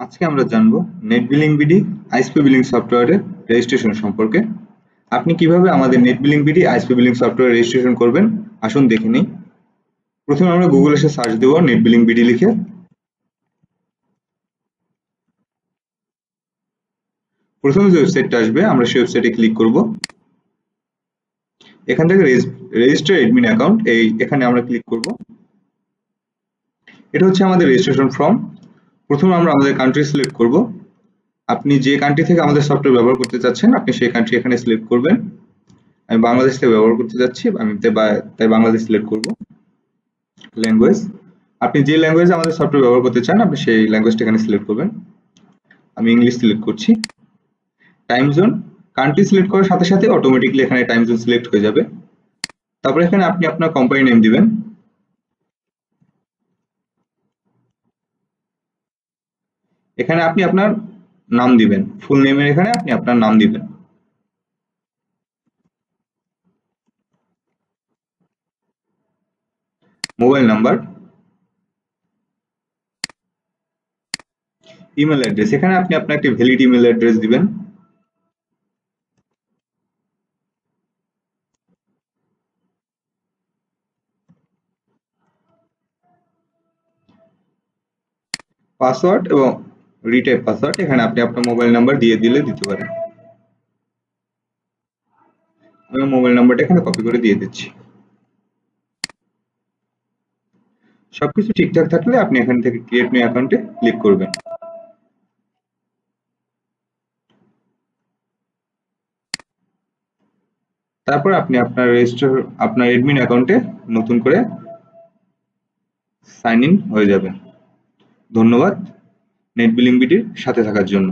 আজকে আমরা জানব net billing BD ISP billing সফটওয়্যারের রেজিস্ট্রেশন সম্পর্কে। আপনি কীভাবে আমাদের net billing BD ISP billing software registration করবেন? আসুন দেখে নিই। প্রথমে আমরা গুগল এসে সার্চ দেব নেট বিলিং বিডি লিখে। প্রথমে যে ওয়েবসাইটটা আসবে, আমরা সেই ওয়েবসাইটে ক্লিক করব। এখান থেকে রেজিস্টার এডমিন অ্যাকাউন্ট এই এখানে আমরা ক্লিক করব। এটা হচ্ছে আমাদের রেজিস্ট্রেশন ফর্ম প্রথমে আমরা আমাদের কান্ট্রি সিলেক্ট করব। আপনি যে কান্ট্রি থেকে আমাদের সফটওয়্যার ব্যবহার করতে চাচ্ছেন, আপনি সেই কান্ট্রি এখানে সিলেক্ট করবেন। আমি বাংলাদেশ থেকে ব্যবহার করতে যাচ্ছি, আমি তাই বাংলাদেশ সিলেক্ট করব। ল্যাঙ্গুয়েজ আপনি যে ল্যাঙ্গুয়েজে আমাদের সফটওয়্যার ব্যবহার করতে চান, আপনি সেই ল্যাঙ্গুয়েজটা এখানে সিলেক্ট করবেন। আমি ইংলিশ সিলেক্ট করছি। টাইম জোন কান্ট্রি সিলেক্ট করার সাথে সাথে অটোমেটিকলি এখানে টাইম জোন সিলেক্ট হয়ে যাবে। তারপরে এখানে আপনি আপনার কোম্পানি নেম দিবেন। এখানে আপনি আপনার নাম দিবেন। ফুল নেমের এখানে আপনি আপনার নাম দিবেন। মোবাইল নাম্বার ইমেল অ্যাড্রেস এখানে আপনি আপনার একটি ভ্যালিড ইমেল অ্যাড্রেস দিবেন। পাসওয়ার্ড এবং রিটাইপ পাসওয়ার্ড এখানে আপনি আপনার মোবাইল নাম্বার দিয়ে দিলে দিতে পারেন। আমি মোবাইল নাম্বারটা এখানে কপি করে দিয়ে দিচ্ছি। সবকিছু ঠিকঠাক থাকলে আপনি এখান থেকে ক্রিয়েট নিউ অ্যাকাউন্টে ক্লিক করবেন। তারপর আপনি আপনার রেজিস্টার আপনার এডমিন অ্যাকাউন্টে নতুন করে সাইন ইন হয়ে যাবেন ধন্যবাদ। নেট বিলিং বিটির সাথে থাকার জন্য।